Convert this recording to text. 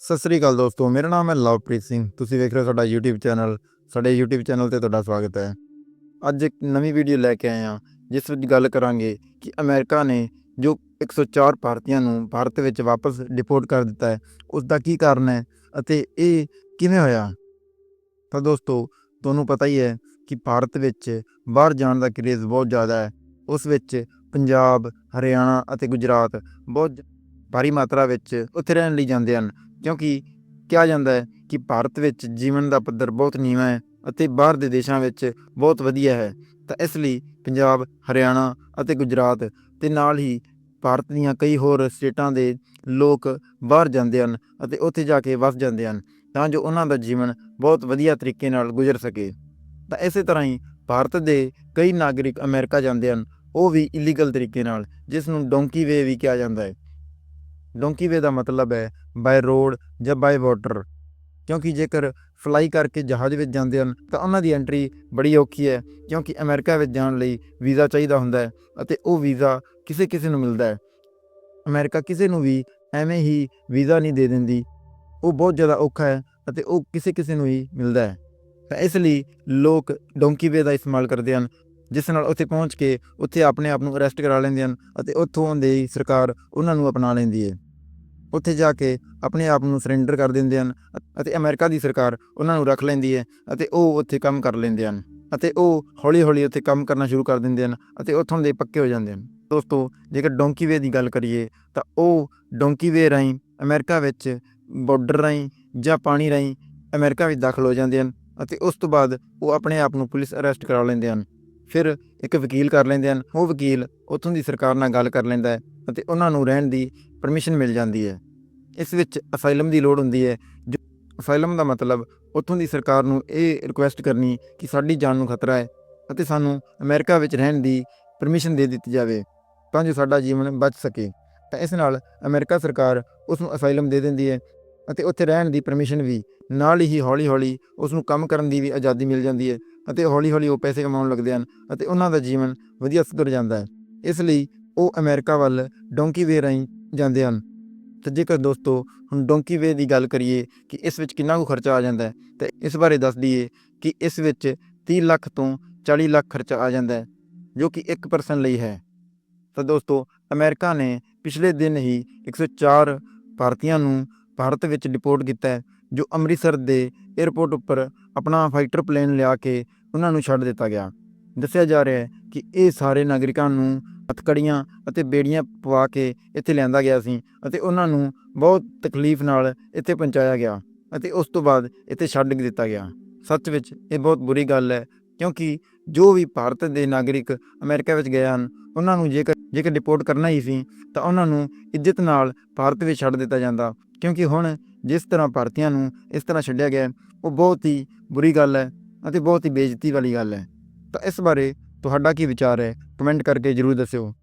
ਸਤਿ ਸ੍ਰੀ ਅਕਾਲ ਦੋਸਤੋ, ਮੇਰਾ ਨਾਮ ਹੈ ਲਵਪ੍ਰੀਤ ਸਿੰਘ। ਤੁਸੀਂ ਵੇਖ ਰਹੇ ਹੋ ਸਾਡਾ YouTube ਚੈਨਲ ਸਾਡੇ YouTube ਚੈਨਲ ਤੇ ਤੁਹਾਡਾ ਸਵਾਗਤ ਹੈ। ਅੱਜ ਇੱਕ ਨਵੀਂ ਵੀਡੀਓ ਲੈ ਕੇ ਆਏ ਹਾਂ, ਜਿਸ ਵਿੱਚ ਗੱਲ ਕਰਾਂਗੇ ਕਿ ਅਮਰੀਕਾ ਨੇ ਜੋ 104 ਭਾਰਤੀਆਂ ਨੂੰ ਭਾਰਤ ਵਿੱਚ ਵਾਪਸ ਡਿਪੋਰਟ ਕਰ ਦਿੱਤਾ ਹੈ ਉਸ ਦਾ ਕੀ ਕਾਰਨ ਹੈ ਅਤੇ ਇਹ ਕਿਵੇਂ ਹੋਇਆ? ਤਾਂ ਦੋਸਤੋ, ਤੁਹਾਨੂੰ ਪਤਾ ਹੀ ਹੈ ਕਿ ਭਾਰਤ ਵਿੱਚ ਬਾਹਰ ਜਾਣ ਦਾ ਕਰੇਜ਼ ਬਹੁਤ ਜ਼ਿਆਦਾ ਹੈ। ਉਸ ਵਿੱਚ ਪੰਜਾਬ, ਹਰਿਆਣਾ ਅਤੇ ਗੁਜਰਾਤ ਬਹੁਤ ਭਾਰੀ ਮਾਤਰਾ ਵਿੱਚ ਉੱਥੇ ਰਹਿਣ ਲਈ ਜਾਂਦੇ ਹਨ। ਕਿਉਂਕਿ ਕਿਹਾ ਜਾਂਦਾ ਹੈ ਕਿ ਭਾਰਤ ਵਿੱਚ ਜੀਵਨ ਦਾ ਪੱਧਰ ਬਹੁਤ ਨੀਵਾਂ ਹੈ ਅਤੇ ਬਾਹਰ ਦੇ ਦੇਸ਼ਾਂ ਵਿੱਚ ਬਹੁਤ ਵਧੀਆ ਹੈ। ਤਾਂ ਇਸ ਲਈ ਪੰਜਾਬ, ਹਰਿਆਣਾ ਅਤੇ ਗੁਜਰਾਤ ਤੇ ਨਾਲ ਹੀ ਭਾਰਤ ਦੀਆਂ ਕਈ ਹੋਰ ਸਟੇਟਾਂ ਦੇ ਲੋਕ ਬਾਹਰ ਜਾਂਦੇ ਹਨ ਅਤੇ ਉੱਥੇ ਜਾ ਕੇ ਵੱਸ ਜਾਂਦੇ ਹਨ ਤਾਂ ਜੋ ਉਹਨਾਂ ਦਾ ਜੀਵਨ ਬਹੁਤ ਵਧੀਆ ਤਰੀਕੇ ਨਾਲ ਗੁਜ਼ਰ ਸਕੇ। ਤਾਂ ਇਸੇ ਤਰ੍ਹਾਂ ਹੀ ਭਾਰਤ ਦੇ ਕਈ ਨਾਗਰਿਕ ਅਮਰੀਕਾ ਜਾਂਦੇ ਹਨ, ਉਹ ਵੀ ਇਲੀਗਲ ਤਰੀਕੇ ਨਾਲ, ਜਿਸ ਨੂੰ ਡੋਂਕੀ ਵੇ ਵੀ ਕਿਹਾ ਜਾਂਦਾ ਹੈ। ਡੋਂਕੀਵੇ ਦਾ ਮਤਲਬ ਹੈ ਬਾਈ ਰੋਡ ਜਾਂ ਬਾਈ ਵਾਟਰ ਕਿਉਂਕਿ ਜੇਕਰ ਫਲਾਈ ਕਰਕੇ ਜਹਾਜ਼ ਵਿੱਚ ਜਾਂਦੇ ਹਨ, ਤਾਂ ਉਹਨਾਂ ਦੀ ਐਂਟਰੀ ਬੜੀ ਔਖੀ ਹੈ, ਕਿਉਂਕਿ ਅਮਰੀਕਾ ਵਿੱਚ ਜਾਣ ਲਈ ਵੀਜ਼ਾ ਚਾਹੀਦਾ ਹੁੰਦਾ ਹੈ ਅਤੇ ਉਹ ਵੀਜ਼ਾ ਕਿਸੇ ਕਿਸੇ ਨੂੰ ਮਿਲਦਾ ਹੈ। ਅਮਰੀਕਾ ਕਿਸੇ ਨੂੰ ਵੀ ਐਵੇਂ ਹੀ ਵੀਜ਼ਾ ਨਹੀਂ ਦੇ ਦਿੰਦੀ। ਉਹ ਬਹੁਤ ਜ਼ਿਆਦਾ ਔਖਾ ਹੈ ਅਤੇ ਉਹ ਕਿਸੇ ਕਿਸੇ ਨੂੰ ਹੀ ਮਿਲਦਾ ਹੈ। ਤਾਂ ਇਸ ਲਈ ਲੋਕ ਡੋਂਕੀ ਵੇ ਦਾ ਇਸਤੇਮਾਲ ਕਰਦੇ ਹਨ ਜਿਸ ਨਾਲ ਉੱਥੇ ਪਹੁੰਚ ਕੇ ਉੱਥੇ ਆਪਣੇ ਆਪ ਨੂੰ ਅਰੈਸਟ ਕਰਾ ਲੈਂਦੇ ਹਨ ਅਤੇ ਉੱਥੋਂ ਦੀ ਸਰਕਾਰ ਉਹਨਾਂ ਨੂੰ ਅਪਣਾ ਲੈਂਦੀ ਹੈ। ਉੱਥੇ ਜਾ ਕੇ ਆਪਣੇ ਆਪ ਨੂੰ ਸਰੈਂਡਰ ਕਰ ਦਿੰਦੇ ਹਨ ਅਤੇ ਅਮਰੀਕਾ ਦੀ ਸਰਕਾਰ ਉਹਨਾਂ ਨੂੰ ਰੱਖ ਲੈਂਦੀ ਹੈ ਅਤੇ ਉਹ ਉੱਥੇ ਕੰਮ ਕਰ ਲੈਂਦੇ ਹਨ ਅਤੇ ਉਹ ਹੌਲੀ-ਹੌਲੀ ਉੱਥੇ ਕੰਮ ਕਰਨਾ ਸ਼ੁਰੂ ਕਰ ਦਿੰਦੇ ਹਨ ਅਤੇ ਉੱਥੋਂ ਦੇ ਪੱਕੇ ਹੋ ਜਾਂਦੇ ਹਨ। ਦੋਸਤੋ, ਜੇਕਰ ਡੋਂਕੀਵੇ ਦੀ ਗੱਲ ਕਰੀਏ ਤਾਂ ਉਹ ਡੋਂਕੀ ਵੇ ਰਾਹੀਂ ਅਮਰੀਕਾ ਵਿੱਚ ਬਾਰਡਰ ਰਾਹੀਂ ਜਾਂ ਪਾਣੀ ਰਾਹੀਂ ਅਮਰੀਕਾ ਵਿੱਚ ਦਾਖਲ ਹੋ ਜਾਂਦੇ ਹਨ ਅਤੇ ਉਸ ਤੋਂ ਬਾਅਦ ਉਹ ਆਪਣੇ ਆਪ ਨੂੰ ਪੁਲਿਸ ਅਰੈਸਟ ਕਰਾ ਲੈਂਦੇ ਹਨ। ਫਿਰ ਇੱਕ ਵਕੀਲ ਕਰ ਲੈਂਦੇ ਹਨ। ਉਹ ਵਕੀਲ ਉੱਥੋਂ ਦੀ ਸਰਕਾਰ ਨਾਲ ਗੱਲ ਕਰ ਲੈਂਦਾ ਹੈ ਅਤੇ ਉਹਨਾਂ ਨੂੰ ਰਹਿਣ ਦੀ ਪਰਮਿਸ਼ਨ ਮਿਲ ਜਾਂਦੀ ਹੈ। ਇਸ ਵਿੱਚ ਅਸਾਈਲਮ ਦੀ ਲੋੜ ਹੁੰਦੀ ਹੈ, ਜੋ ਅਸਾਈਲਮ ਦਾ ਮਤਲਬ ਉੱਥੋਂ ਦੀ ਸਰਕਾਰ ਨੂੰ ਇਹ ਰਿਕੁਐਸਟ ਕਰਨੀ ਕਿ ਸਾਡੀ ਜਾਨ ਨੂੰ ਖਤਰਾ ਹੈ ਅਤੇ ਸਾਨੂੰ ਅਮਰੀਕਾ ਵਿੱਚ ਰਹਿਣ ਦੀ ਪਰਮਿਸ਼ਨ ਦੇ ਦਿੱਤੀ ਜਾਵੇ ਤਾਂ ਜੋ ਸਾਡਾ ਜੀਵਨ ਬਚ ਸਕੇ। ਤਾਂ ਇਸ ਨਾਲ ਅਮਰੀਕਾ ਸਰਕਾਰ ਉਸ ਨੂੰ ਅਸਾਈਲਮ ਦੇ ਦਿੰਦੀ ਹੈ ਅਤੇ ਉੱਥੇ ਰਹਿਣ ਦੀ ਪਰਮਿਸ਼ਨ ਵੀ। ਨਾਲ ਹੀ ਹੌਲੀ-ਹੌਲੀ ਉਸ ਨੂੰ ਕੰਮ ਕਰਨ ਦੀ ਵੀ ਆਜ਼ਾਦੀ ਮਿਲ ਜਾਂਦੀ ਹੈ ਅਤੇ ਹੌਲੀ-ਹੌਲੀ ਉਹ ਪੈਸੇ ਕਮਾਉਣ ਲੱਗਦੇ ਹਨ ਅਤੇ ਉਹਨਾਂ ਦਾ ਜੀਵਨ ਵਧੀਆ ਸੁਧਰ ਜਾਂਦਾ ਹੈ। ਇਸ ਲਈ ਉਹ ਅਮਰੀਕਾ ਵੱਲ ਡੋਂਕੀ ਵੇ ਰਾਹੀਂ ਜਾਂਦੇ ਹਨ। ਤੇ ਜੇਕਰ ਦੋਸਤੋ, ਹੁਣ ਡੋਂਕੀ ਵੇ ਦੀ ਗੱਲ ਕਰੀਏ ਕਿ ਇਸ ਵਿੱਚ ਕਿੰਨਾ ਕੁ ਖਰਚਾ ਆ ਜਾਂਦਾ ਹੈ, ਤੇ ਇਸ ਬਾਰੇ ਦੱਸ ਦਈਏ ਕਿ ਇਸ ਵਿੱਚ 30 ਲੱਖ ਤੋਂ 40 ਲੱਖ ਖਰਚਾ ਆ ਜਾਂਦਾ ਹੈ, ਜੋ ਕਿ ਇੱਕ ਪਰਸਨ ਲਈ ਹੈ। ਤਾਂ ਦੋਸਤੋ, ਅਮਰੀਕਾ ਨੇ ਪਿਛਲੇ ਦਿਨ ਹੀ 104 ਭਾਰਤੀਆਂ ਨੂੰ ਭਾਰਤ ਵਿੱਚ ਡਿਪੋਰਟ ਕੀਤਾ ਜੋ ਅੰਮ੍ਰਿਤਸਰ ਦੇ 에ਅਰਪੋਰਟ ਉੱਪਰ ਆਪਣਾ ਫਾਈਟਰ ਪਲੇਨ ਲਿਆ ਕੇ ਉਹਨਾਂ ਨੂੰ ਛੱਡ ਦਿੱਤਾ ਗਿਆ। ਦੱਸਿਆ ਜਾ ਰਿਹਾ ਹੈ ਕਿ ਇਹ ਸਾਰੇ ਨਾਗਰਿਕਾਂ ਨੂੰ ਹੱਥਕੜੀਆਂ ਅਤੇ ਬੇੜੀਆਂ ਪਵਾ ਕੇ ਇੱਥੇ ਲਿਆਂਦਾ ਗਿਆ ਸੀ ਅਤੇ ਉਹਨਾਂ ਨੂੰ ਬਹੁਤ ਤਕਲੀਫ ਨਾਲ ਇੱਥੇ ਪਹੁੰਚਾਇਆ ਗਿਆ ਅਤੇ ਉਸ ਤੋਂ ਬਾਅਦ ਇੱਥੇ ਛੱਡ ਦਿੱਤਾ ਗਿਆ। ਸੱਚ ਵਿੱਚ ਇਹ ਬਹੁਤ ਬੁਰੀ ਗੱਲ ਹੈ ਕਿਉਂਕਿ ਜੋ ਵੀ ਭਾਰਤ ਦੇ ਨਾਗਰਿਕ ਅਮਰੀਕਾ ਵਿੱਚ ਗਏ ਹਨ, ਉਹਨਾਂ ਨੂੰ ਜੇਕਰ ਜੇਕਰ ਡਿਪੋਰਟ ਕਰਨਾ ਹੀ ਸੀ, ਤਾਂ ਉਹਨਾਂ ਨੂੰ ਇੱਜ਼ਤ ਨਾਲ ਭਾਰਤ ਵਿੱਚ ਛੱਡ ਦਿੱਤਾ ਜਾਂਦਾ। ਕਿਉਂਕਿ ਹੁਣ ਜਿਸ ਤਰ੍ਹਾਂ ਭਾਰਤੀਆਂ ਨੂੰ ਇਸ ਤਰ੍ਹਾਂ ਛੱਡਿਆ ਗਿਆ, ਉਹ ਬਹੁਤ ਹੀ ਬੁਰੀ ਗੱਲ ਹੈ ਅਤੇ ਬਹੁਤ ਹੀ ਬੇਇੱਜ਼ਤੀ ਵਾਲੀ ਗੱਲ ਹੈ। ਤਾਂ ਇਸ ਬਾਰੇ ਤੁਹਾਡਾ ਕੀ ਵਿਚਾਰ ਹੈ? ਕਮੈਂਟ ਕਰਕੇ ਜਰੂਰ ਦੱਸਿਓ।